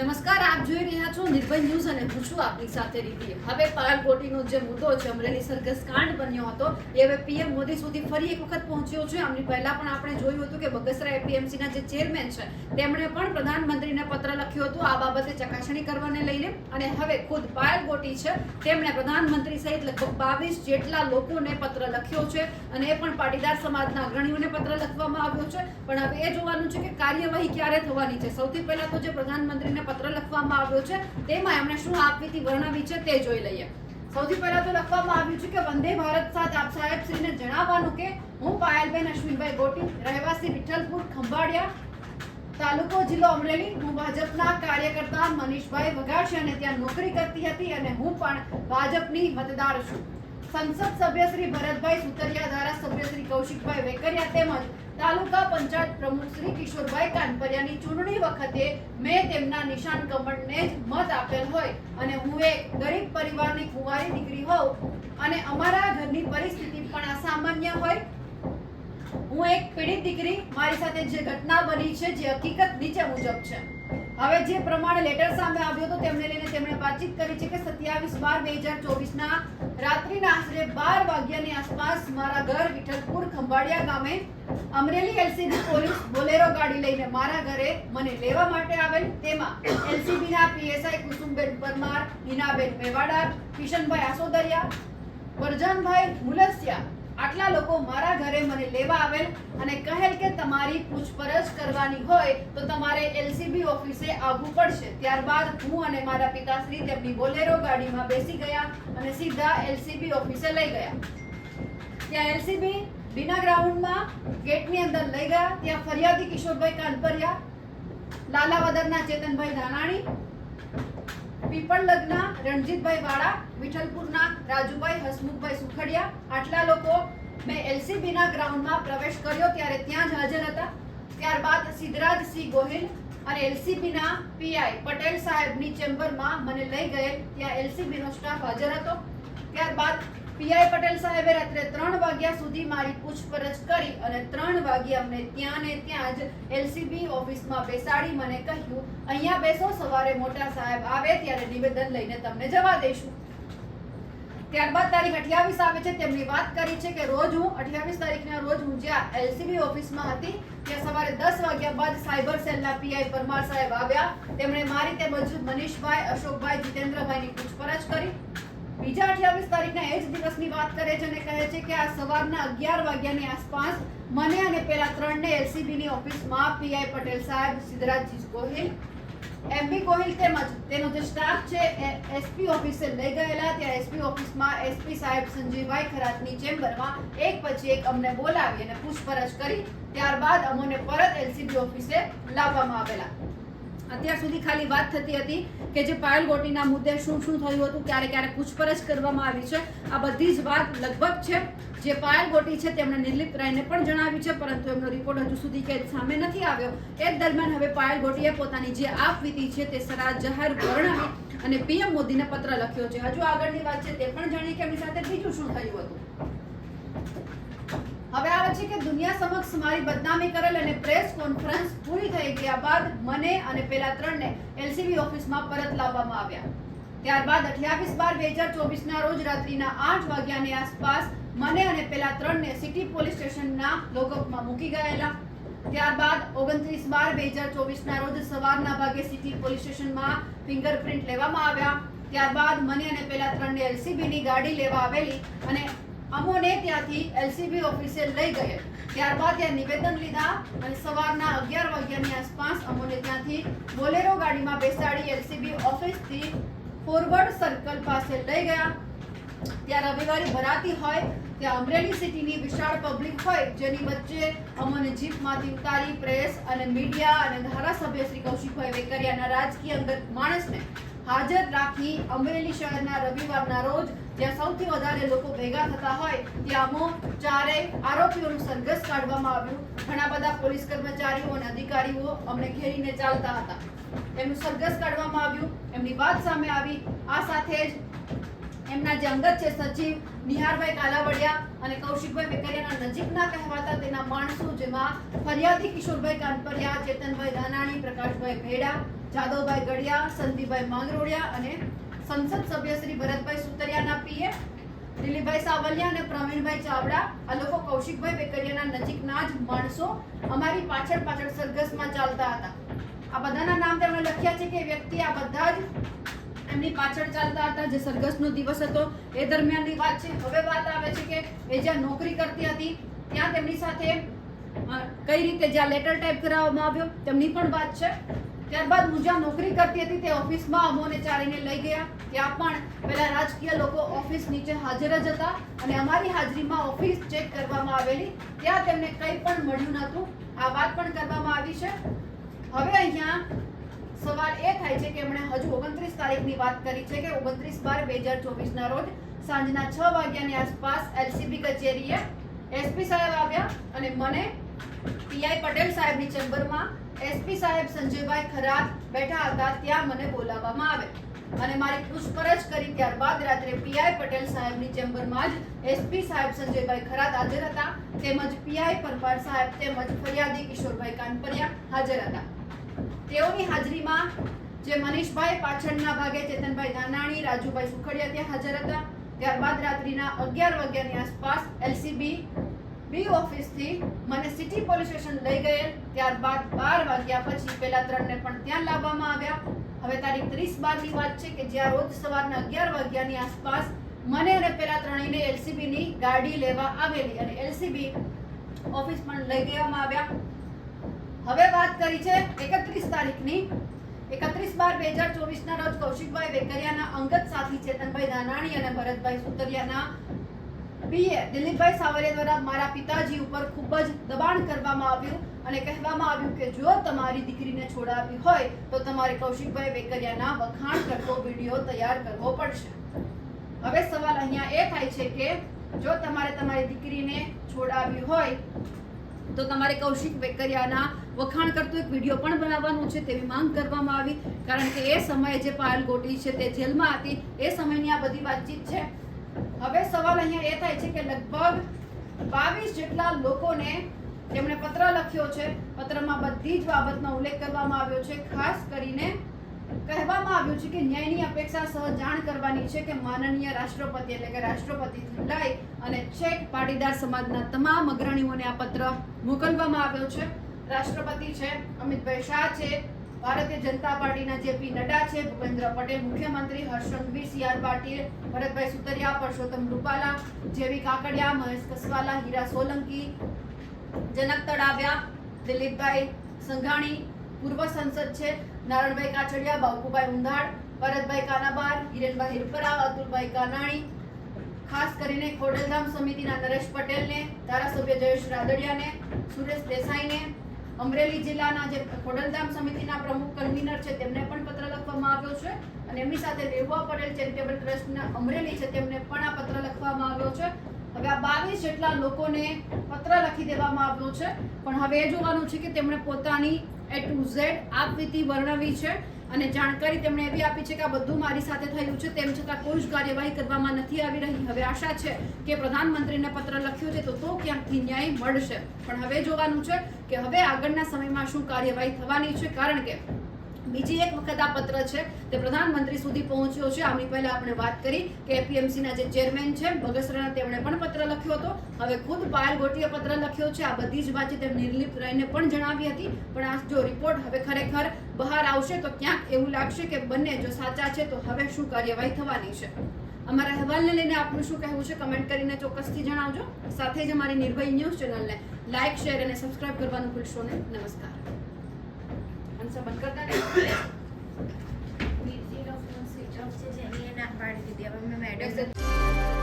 નમસ્કાર, આપ જોઈ રહ્યા છો નિર્ભય ન્યૂઝ અને હું છું આપની સાથે રીતિ હવે પાલકોટીનો જે મુદ્દો છે, અમરેલી સર્કસ કાંડ બન્યો હતો, એ હવે પીએમ મોદી સુધી ફરી એક વખત પહોંચ્યો છે. આમની પહેલા પણ આપણે જોયું હતું કે બગસરા એપીએમસી ના જે ચેરમેન છે, તેમણે પણ પ્રધાનમંત્રીને પત્ર લખ્યો હતો આ બાબતે ચકાસણી કરવાને લઈને. અને હવે ખુદ પાયલ ગોટી છે, તેમણે પ્રધાનમંત્રી સહિત લગભગ બાવીસ જેટલા લોકોને પત્ર લખ્યો છે અને એ પણ પાટીદાર સમાજના અગ્રણીઓને પત્ર લખવામાં આવ્યો છે. પણ હવે એ જોવાનું છે કે કાર્યવાહી ક્યારે થવાની છે. સૌથી પહેલા તો જે પ્રધાનમંત્રીને પત્ર લખવામાં આવ્યો છે. તેમાં એમણે શું આપવીતી વર્ણવી છે તે જોઈ લઈએ. સૌથી પહેલા તો લખવામાં આવ્યું છે કે વંદે ભારત સાથ આપ સાહેબ શ્રીને જણાવવાનું કે હું પાયલબેન અશ્વિનભાઈ ગોટી, રહેવાસી વિઠ્ઠલપુર, ખંભાળિયા તાલુકો જિલ્લો અમરેલી. હું ભાજપના કાર્યકર્તા મનીષભાઈ વઘાસિયા અને ત્યાં નોકરી કરતી હતી અને હું પણ ભાજપની મતદાર છું. સંસદ સભ્ય શ્રી ભરતભાઈ સુતરિયા, ધારાસભ્ય શ્રી કૌશિકભાઈ વેકરિયા તેમજ તાલુકા પંચાયત પ્રમુખ શ્રી કિશોરભાઈ કાનપરિયાની ચૂંટણી વખતે મેં તેમના નિશાન કમળને જ મત આપેલ હોય અને હું એક ગરીબ પરિવારની કુંવારી દીકરી હોઉં અને અમારા ઘરની પરિસ્થિતિ પણ અસામાન્ય હોય. હું એક પીડિત દીકરી, મારી સાથે જે ઘટના બની છે, જે હકીકત નીચે મુજબ છે. હવે જે પ્રમાણે લેટર સામે આવ્યો હતો, તેમને લઈને તેમણે વાતચીત કરી છે કે સત્યાવીસ બાર બે હજાર ચોવીસના રાત્રિના આશરે બાર વાગ્યાની આસપાસ મારા ઘર વિઠ્ઠલપુર ખંભાળિયા ગામે અમરેલી એલસીબી પોલીસ બોલેરો ગાડી લઈને મારા ઘરે મને લેવા માટે આવેલ. તેમાં એલસીબીના પીએસઆઈ કુસુમબેન પરમાર, હિનાબેન મેવાડા કિશનભાઈ આસોદરિયા વરજાનભાઈ મુલસિયા આટલા લોકો મારા ઘરે મને લેવા આવેલ અને કહેલ કે તમારી પૂછપરછ કરવાની હોય તો તમારે એલસીબી ઓફિસે આવવું પડશે. ત્યારબાદ હું અને મારા પિતાશ્રી તેમની બોલેરો ગાડીમાં બેસી ગયા અને સીધા એલસીબી ઓફિસે લઈ ગયા. ત્યાં એલસીબી બીના ગ્રાઉન્ડમાં ગેટની અંદર લઈ ગયા. ત્યાં ફરિયાદી કિશોરભાઈ કાનપરિયા, લાલાવદરના ચેતનભાઈ ધાનાણી પીપળ લગ્ન રણજીતભાઈ વાળા, વિઠ્ઠલપુરના રાજુભાઈ, હસમુખભાઈ સુખડિયા. આટલા લોકો મેં એલસીબીના ગ્રાઉન્ડમાં પ્રવેશ કર્યો ત્યારે ત્યાં જ હાજર હતા. ત્યારબાદ સિદ્ધરાજસિંહ ગોહિલ અને એલસીબી ના પીઆઈ પટેલ સાહેબની ચેમ્બરમાં મને લઈ ગયેલ. ત્યાં એલસીબી નો સ્ટાફ હાજર હતો. ત્યારબાદ પીઆઈ પટેલ સાહેબે રાત્રે ત્રણ વાગ્યા સુધી મારી પૂછપરછ કરી અને ત્રણ વાગે અમને ત્યાં ને ત્યાં જ એલસીબી ઓફિસમાં બેસાડી મને કહ્યું, અહીંયા બેસો, સવારે મોટા સાહેબ આવે ત્યારે નિવેદન લઈને તમને જવા દઈશું. ત્યારબાદ તારીખ અઠ્યાવીસ આવે છે તેમની વાત કરી છે કે રોજ હું, અઠ્યાવીસ તારીખના રોજ હું જ્યાં એલસીબી ઓફિસમાં હતી, ત્યાં સવારે દસ વાગ્યા બાદ સાયબર સેલના પીઆઈ પરમાર સાહેબ આવ્યા. તેમણે મારી તેમજ મનીષભાઈ, અશોકભાઈ, જીતેન્દ્રભાઈની પૂછપરછ કરી. બીજા અઠ્યાવીસ તારીખના એ જ દિવસની વાત કરે છે અને કહે છે કે આ સવારના અગિયાર વાગ્યાની આસપાસ મને અને પેલા ત્રણને એલસીબીની ઓફિસમાં પીઆઈ પટેલ સાહેબ, સિદ્ધરાજજી ગોહિલ એમબી ગોહિલ તેમજ તેનો જે સ્ટાફ છે એ એસપી ઓફિસે લઈ ગયેલા. ત્યાં એસપી ઓફિસમાં એસપી સાહેબ સંજીવભાઈ ખરાતની ચેમ્બરમાં એક પછી એક અમને બોલાવી અને પૂછપરછ કરી. ત્યારબાદ અમોને પરત એલસીબી ઓફિસે લાવવામાં આવેલા. અત્યાર સુધી ખાલી વાત થતી હતી કે જે પાયલ ગોટીના મુદ્દે શું શું થયું હતું, ક્યારે ક્યારે પૂછપરછ કરવામાં આવી છે. આ બધી જ વાત લગભગ છે. જે પાયલ ગોટી છે તેમણે નિર્લિપ્ત રાયને પણ જણાવ્યું છે, પરંતુ એમનો રિપોર્ટ હજુ સુધી કે સામે નથી આવ્યો. એ દરમિયાન હવે પાયલ ગોટીએ પોતાની જે આપવીતી છે તે સરા જાહેર વર્ણવી અને પીએમ મોદીને પત્ર લખ્યો છે. હજુ આગળની વાત છે તે પણ જાણીએ કે એમની સાથે બીજું શું થયું હતું? હવે આવે છે કે દુનિયા સમક્ષ મારી બદનામી કરેલ અને પ્રેસ કોન્ફરન્સ પૂરી થઈ ગયા બાદ મને અને પેલા ત્રણને એલસીબી ઓફિસમાં પરત લાવવામાં આવ્યા. ત્યારબાદ અઠ્યાવીસ બાર બે હજાર ચોવીસના રોજ રાત્રિના આઠ વાગ્યાની આસપાસ મને અને પેલા ત્રણને સિટી પોલીસ સ્ટેશનના લોકઅપમાં મૂકી ગયેલા. ત્યારબાદ ઓગણત્રીસ બાર બે હજાર ચોવીસના રોજ સવારના ભાગે સિટી પોલીસ સ્ટેશનમાં ફિંગરપ્રિન્ટ લેવામાં આવ્યા. ત્યારબાદ મને અને પેલા ત્રણને એલસીબીની ગાડી લેવા આવેલી અને અમોને ત્યાંથી એલસીબી ઓફિસે લઈ ગયે. ત્યારબાદ ત્યાં નિવેદન લીધા અને સવારના અગિયાર વાગ્યાની આસપાસ અમોને ત્યાંથી બોલેરો ગાડીમાં બેસાડી એલસીબી ઓફિસથી ફોરવર્ડ સર્કલ પાસે લઈ ગયા. ત્યાં રવિવારે ભરાતી હોય, ત્યાં અમરેલી સિટીની વિશાળ પબ્લિક હોય, જેની વચ્ચે અમોને જીપમાંથી ઉતારી પ્રેસ અને મીડિયા અને ધારાસભ્ય શ્રી કૌશિકભાઈ વેકરિયાના રાજકીય અંગત માણસને હાજર રાખી અમરેલી શહેરના રવિવારના રોજ જ્યાં સૌથી વધારે લોકો ભેગા થતા હોય, ત્યાં અમો ચારે આરોપીઓનું સરઘસ કાઢવામાં આવ્યું. ઘણા બધા પોલીસ કર્મચારીઓ અને અધિકારીઓ અમને ઘેરીને ચાલતા હતા. એમનું સરઘસ કાઢવામાં આવ્યું. એમની વાત સામે આવી. આ સાથે જ એમના જે અંગત છે, સચિવ નિહારભાઈ કાલાવડિયા અને કૌશિકભાઈ વેકરિયાના નજીકના કહેવાતા તેના માણસો, જેમાં ફરિયાદી કિશોરભાઈ કાનપરિયા, ચેતનભાઈ ધાનાણી પ્રકાશભાઈ ભેડા, જાદવભાઈ ગડિયા સંદીપભાઈ માંગરોળિયા અને સંસદ સભ્ય શ્રી ભરતભાઈ સુતરિયાના પીએ દિલીપભાઈ સાવલિયા અને પ્રવીણભાઈ ચાવડા, આ લોકો કૌશિકભાઈ વેકરિયાના નજીકના જ માણસો અમારી પાછળ પાછળ સરઘસમાં ચાલતા હતા. આ બધાના નામ તેમણે લખ્યા છે કે વ્યક્તિ આ બધા જ એમની પાછળ ચાલતા હતા, જે સરઘસનો દિવસ હતો. એ દરમિયાનની વાત છે, હવે વાત આવે છે કે એ જ્યાં નોકરી કરતી હતી, ત્યાં તેમની સાથે કઈ રીતે જ્યાં લેટર ટાઈપ કરાવવામાં આવ્યો, તેમની પણ વાત છે. ત્યારબાદ જ્યાં નોકરી કરતી હતી તે ઓફિસમાં અમોને ચાલીને લઈ ગયા. ત્યાં પણ પેલા રાજકીય લોકો ઓફિસ નીચે હાજર જ હતા અને અમારી હાજરીમાં ઓફિસ ચેક કરવામાં આવેલી. ત્યાં તેમને કંઈ પણ મળ્યું નહોતું. આ વાત પણ કરવામાં આવી છે. હવે અહીંયા સવાલ એ થાય છે કે એમણે હજુ ઓગણત્રીસ તારીખની વાત કરી છે કે ઓગણત્રીસ બાર બે હજાર ચોવીસના રોજ સાંજના છ વાગ્યાની આસપાસ એલસીબી કચેરીએ એસપી સાહેબ આવ્યા અને મને પીઆઈ પટેલ સાહેબની ચેમ્બરમાં એસપી સાહેબ સંજયભાઈ ખરાત બેઠા હતા, ત્યાં મને બોલાવવામાં આવે. અને મારી પૂછપરછ કરી ત્યારબાદ રાત્રે પીઆઈ પટેલ સાહેબની ચેમ્બરમાં જ એસપી સાહેબ સંજયભાઈ ખરાત હાજર હતા. તેમજ પીઆઈ પરમાર સાહેબ તેમજ ફરિયાદી કિશોરભાઈ કાનપરિયા હાજર હતા. તેઓની હાજરીમાં જે મનીષભાઈ પાછળના ભાગે, ચેતનભાઈ ધાનાણી રાજુભાઈ સુખડિયા ત્યાં હાજર હતા. ત્યારબાદ રાત્રિના અગિયાર વાગ્યાની આસપાસ એલસીબી બી ઓફિસથી મને સિટી પોલીસ સ્ટેશન લઈ ગયેલ ત્યારબાદ બાર વાગ્યા પછી પેલા ત્રણને પણ ત્યાં લાવવામાં આવ્યા. હવે તારીખ ત્રીસ બારની વાત છે કે જ્યાં રોજ સવારના અગિયાર વાગ્યાની આસપાસ મને અને પેલા ત્રણેયને એલસીબી ની ગાડી લેવા આવેલી અને એલસીબી ઓફિસ પણ લઈ ગયામાં આવ્યા. હવે વાત કરી છે એકત્રીસ તારીખની. એકત્રીસ બાર બે હજાર ચોવીસના રોજ કૌશિકભાઈ વેકરિયાના અંગત સાથી ચેતનભાઈ દાનાણી અને ભરતભાઈ સુતરિયાના પીએ દિલીપભાઈ સાવરિયા દ્વારા મારા પિતાજી ઉપર ખૂબ જ દબાણ કરવામાં આવ્યું અને કહેવામાં આવ્યું કે જો તમારી દીકરીને છોડાવી હોય તો તમારે કૌશિકભાઈ વેકરિયાના વખાણ કરતો વીડિયો તૈયાર કરવો પડશે. હવે સવાલ અહીંયા એ થાય છે કે જો તમારે તમારી દીકરીને છોડાવી હોય તો તમારે કૌશિક વેકરિયાના વખાણ કરતો એક વીડિયો પણ બનાવવાનો છે તેવી માંગ કરવામાં આવી. કારણ કે એ સમયે જે પાયલ ગોટી છે તે જેલમાં હતી, એ સમયની આ બધી વાતચીત છે. હવે સવાલ અહીંયા એ થાય છે કે લગભગ બાવીસ જેટલા લોકોને તેમણે પત્ર લખ્યો છે. પત્રમાં બધી જ બાબતનો ઉલ્લેખ કરવામાં આવ્યો છે. ખાસ કરીને કહેવામાં આવ્યું છે કે ન્યાયની અપેક્ષા સહ જાણ કરવાની છે કે માનનીય રાષ્ટ્રપતિ એટલે કે રાષ્ટ્રપતિથી લઈ અને છેક પાટીદાર સમાજના તમામ અગ્રણીઓને આ પત્ર મોકલવામાં આવ્યો છે. રાષ્ટ્રપતિ છે, અમિતભાઈ શાહ છે ભારતીય જનતા પાર્ટીના જેપી નડ્ડા છે, ભૂપેન્દ્ર પટેલ, મુખ્યમંત્રી હર્ષ સંઘવી સી આર પાટીલ, ભરતભાઈ સુતરિયા, પરસોત્તમ રૂપાલા, જેવી કાકડિયા, મહેશ કસવાલા, હીરા સોલંકી, જનક તળાવ્યા દિલીપભાઈ સંઘાણી, પૂર્વ સંસદ છે, નારણભાઈ કાછડિયા, બાપુભાઈ ઉંધાડ ભરતભાઈ કાનાબાર, હિરેનભાઈ હિરપરા અતુલભાઈ કાનાણી, ખાસ કરીને ખોડલધામ સમિતિના નરેશ પટેલને, ધારાસભ્ય જયેશ રાદડિયાને, સુરેશ દેસાઈને અમરેલી જિલ્લાના જે ખોડલધામ સમિતિના પ્રમુખ કન્વીનર છે, તેમને પણ પત્ર લખવામાં આવ્યો છે અને એમની સાથે રેવા પટેલ ચેરિટેબલ ટ્રસ્ટના અમરેલી છે, તેમને પણ આ પત્ર લખવામાં આવ્યો છે. હવે આ બાવીસ જેટલા લોકોને પત્ર લખી દેવામાં આવ્યો છે. પણ હવે એ જોવાનું છે કે તેમણે પોતાની એ ટુ ઝેડ આપવીતી વર્ણવી છે. અને જાણકારી તેમણે એવી આપી છે કે આ બધું મારી સાથે થયું છે, તેમ છતાં કોઈ જ કાર્યવાહી કરવામાં નથી આવી રહી. હવે આશા છે કે પ્રધાનમંત્રીને પત્ર લખ્યો છે તો તો ક્યાંકથી ન્યાય મળશે. પણ હવે જોવાનું છે કે હવે આગળના સમયમાં શું કાર્યવાહી થવાની છે, કારણ કે બીજી એક વખત આ પત્ર છે તે પ્રધાનમંત્રી સુધી પહોંચ્યો છે. આમની પહેલા આપણે વાત કરી કે એપીએમસી ના જે ચેરમેન છે, બગસરાના તેમણે પણ પત્ર લખ્યો હતો. હવે ખુદ પાયલ ગોટીએ પત્ર લખ્યો છે. આ બધી જ વાતચીત એમ નિર્લિપ્ત રહીને પણ જણાવી હતી. પણ આ જો રિપોર્ટ હવે ખરેખર બહાર આવશે તો ક્યાંક એવું લાગશે કે બંને જો સાચા છે તો હવે શું કાર્યવાહી થવાની છે? અમારા અહેવાલને લઈને આપનું શું કહેવું છે? કમેન્ટ કરીને ચોક્કસથી જણાવજો. સાથે જ અમારી નિર્ભય ન્યૂઝ ચેનલને લાઇક શેર અને સબસ્ક્રાઇબ કરવાનું ભૂલશો નહીં. નમસ્કાર. હંસા બંધ કરતા નહીં બીજી ડોક્ટર સ્વિચ ઓફ છે જેની એ ના પાડી દીધી હવે મેં મેડમ